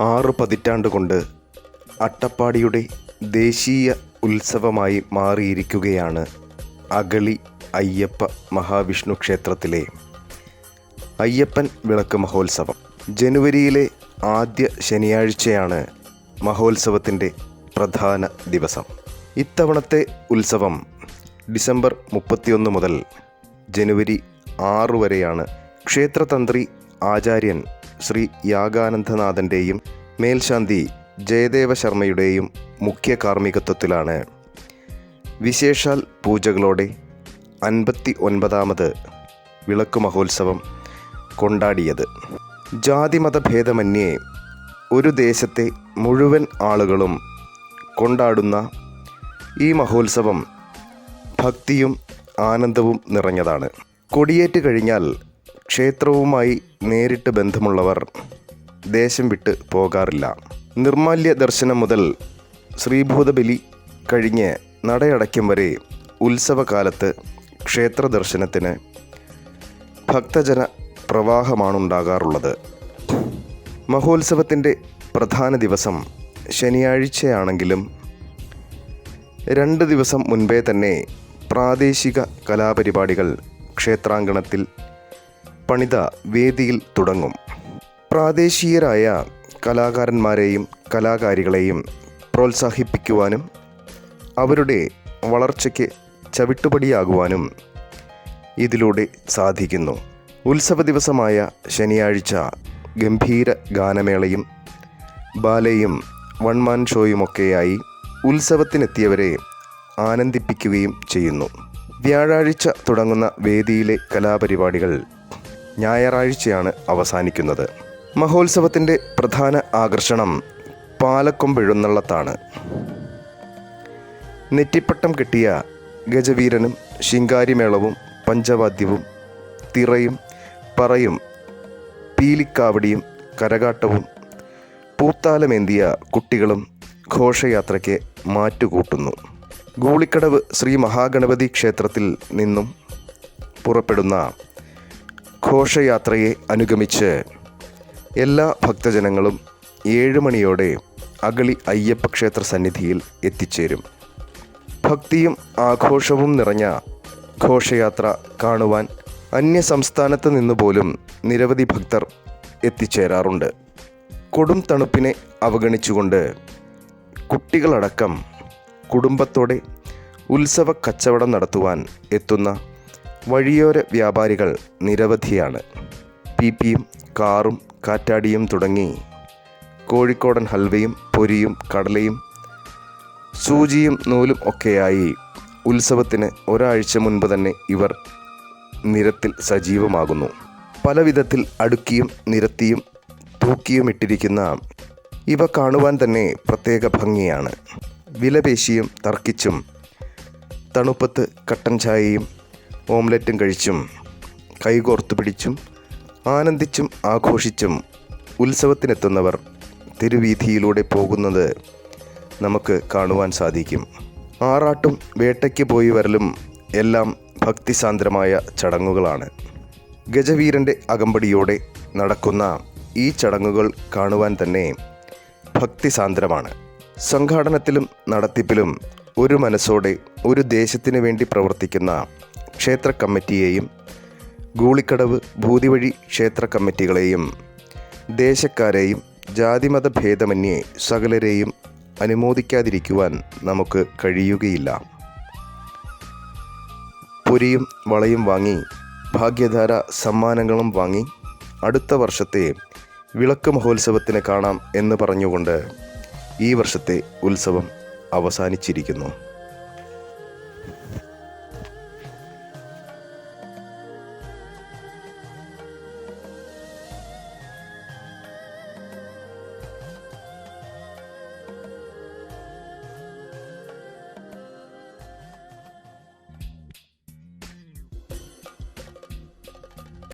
ആറ് പതിറ്റാണ്ട് കൊണ്ട് അട്ടപ്പാടിയുടെ ദേശീയ ഉത്സവമായി മാറിയിരിക്കുകയാണ് അഗളി അയ്യപ്പ മഹാവിഷ്ണു ക്ഷേത്രത്തിലെ അയ്യപ്പൻ വിളക്ക് മഹോത്സവം. ജനുവരിയിലെ ആദ്യ ശനിയാഴ്ചയാണ് മഹോത്സവത്തിന്റെ പ്രധാന ദിവസം. ഇത്തവണത്തെ ഉത്സവം ഡിസംബർ മുപ്പത്തിയൊന്ന് മുതൽ ജനുവരി ആറ് വരെയാണ്. ക്ഷേത്രതന്ത്രി ആചാര്യൻ ശ്രീ യാഗാനന്ദനാഥന്റെയും മേൽശാന്തി ജയദേവ ശർമ്മയുടെയും മുഖ്യ കാർമ്മികത്വത്തിലാണ്. വിശേഷാൽ പൂജകളോടെ അൻപത്തി ഒൻപതാമത് വിളക്ക് മഹോത്സവം കൊണ്ടാടിയത്. ജാതിമത ഭേദമന്യേ ഒരു ദേശത്തെ മുഴുവൻ ആളുകളും കൊണ്ടാടുന്ന ഈ മഹോത്സവം ഭക്തിയും ആനന്ദവും നിറഞ്ഞതാണ്. കൊടിയേറ്റ് കഴിഞ്ഞാൽ ക്ഷേത്രവുമായി നേരിട്ട് ബന്ധമുള്ളവർ ദേശം വിട്ട് പോകാറില്ല. നിർമാല്യ ദർശനം മുതൽ ശ്രീഭൂതബലി കഴിഞ്ഞ് നടയടയ്ക്കും വരെ ഉത്സവകാലത്ത് ക്ഷേത്ര ദർശനത്തിന് ഭക്തജന പ്രവാഹമാണുണ്ടാകാറുള്ളത്. മഹോത്സവത്തിന്റെ പ്രധാന ദിവസം ശനിയാഴ്ചയാണെങ്കിലും രണ്ട് ദിവസം മുൻപേ തന്നെ പ്രാദേശിക കലാപരിപാടികൾ ക്ഷേത്രാങ്കണത്തിൽ പണിത വേദിയിൽ തുടങ്ങും. പ്രാദേശികരായ കലാകാരന്മാരെയും കലാകാരികളെയും പ്രോത്സാഹിപ്പിക്കുവാനും അവരുടെ വളർച്ചയ്ക്ക് ചവിട്ടുപടിയാകുവാനും ഇതിലൂടെ സാധിക്കുന്നു. ഉത്സവ ദിവസമായ ശനിയാഴ്ച ഗംഭീര ഗാനമേളയും ബാലയും വൺമാൻ ഷോയുമൊക്കെയായി ഉത്സവത്തിനെത്തിയവരെ ആനന്ദിപ്പിക്കുകയും ചെയ്യുന്നു. വ്യാഴാഴ്ച തുടങ്ങുന്ന വേദിയിലെ കലാപരിപാടികൾ ഞായറാഴ്ചയാണ് അവസാനിക്കുന്നത്. മഹോത്സവത്തിന്റെ പ്രധാന ആകർഷണം പാലക്കൊമ്പെഴുന്നള്ളത്താണ്. നെറ്റിപ്പട്ടം കെട്ടിയ ഗജവീരനും ശിങ്കാരിമേളവും പഞ്ചവാദ്യവും തിറയും പറയും പീലിക്കാവടിയും കരകാട്ടവും പൂത്താലമേന്തിയ കുട്ടികളും ഘോഷയാത്രയ്ക്ക് മാറ്റുകൂട്ടുന്നു. ഗൂളിക്കടവ് ശ്രീ മഹാഗണപതി ക്ഷേത്രത്തിൽ നിന്നും പുറപ്പെടുന്ന ഘോഷയാത്രയെ അനുഗമിച്ച് എല്ലാ ഭക്തജനങ്ങളും ഏഴ് മണിയോടെ അഗളി അയ്യപ്പ ക്ഷേത്ര സന്നിധിയിൽ എത്തിച്ചേരും. ഭക്തിയും ആഘോഷവും നിറഞ്ഞ ഘോഷയാത്ര കാണുവാൻ അന്യ സംസ്ഥാനത്ത് നിന്ന് പോലും നിരവധി ഭക്തർ എത്തിച്ചേരാറുണ്ട്. കൊടും തണുപ്പിനെ അവഗണിച്ചുകൊണ്ട് കുട്ടികളടക്കം കുടുംബത്തോടെ ഉത്സവ കച്ചവടം നടത്തുവാൻ എത്തുന്ന വഴിയോര വ്യാപാരികൾ നിരവധിയാണ്. പി പിയും കാറും കാറ്റാടിയും തുടങ്ങി. കോഴിക്കോടൻ ഹൽവയും പൊരിയും കടലയും സൂചിയും നൂലും ഒക്കെയായി. ഉത്സവത്തിന് ഒരാഴ്ച മുൻപ് തന്നെ ഇവർ നിരത്തിൽ സജീവമാകുന്നു. പല വിധത്തിൽ അടുക്കിയും നിരത്തിയും തൂക്കിയും ഇട്ടിരിക്കുന്ന ഇവ കാണുവാൻ തന്നെ പ്രത്യേക ഭംഗിയാണ്. വിലപേശിയും തർക്കിച്ചും തണുപ്പത്ത് കട്ടൻ ചായയും ഓംലറ്റും കഴിച്ചും കൈകോർത്തു പിടിച്ചും ആനന്ദിച്ചും ആഘോഷിച്ചും ഉത്സവത്തിനെത്തുന്നവർ തിരുവീഥിയിലൂടെ പോകുന്നത് നമുക്ക് കാണുവാൻ സാധിക്കും. ആറാട്ടും വേട്ടയ്ക്ക് പോയി വരലും എല്ലാം ഭക്തിസാന്ദ്രമായ ചടങ്ങുകളാണ്. ഗജവീരന്റെ അകമ്പടിയോടെ നടക്കുന്ന ഈ ചടങ്ങുകൾ കാണുവാൻ തന്നെ ഭക്തിസാന്ദ്രമാണ്. സംഘാടനത്തിലും നടത്തിപ്പിലും ഒരു മനസ്സോടെ ഒരു ദേശത്തിന് വേണ്ടി പ്രവർത്തിക്കുന്ന ക്ഷേത്ര കമ്മിറ്റിയെയും ഗൂളിക്കടവ് ഭൂതിവഴി ക്ഷേത്ര കമ്മിറ്റികളെയും ദേശക്കാരെയും ജാതിമത ഭേദമന്യേ സകലരെയും അനുമോദിക്കാതിരിക്കുവാൻ നമുക്ക് കഴിയുകയില്ല. പുരിയും വളയും വാങ്ങി ഭാഗ്യധാര സമ്മാനങ്ങളും വാങ്ങി അടുത്ത വർഷത്തെ വിളക്ക് മഹോത്സവത്തിന് കാണാം എന്ന് പറഞ്ഞുകൊണ്ട് ഈ വർഷത്തെ ഉത്സവം അവസാനിച്ചിരിക്കുന്നു.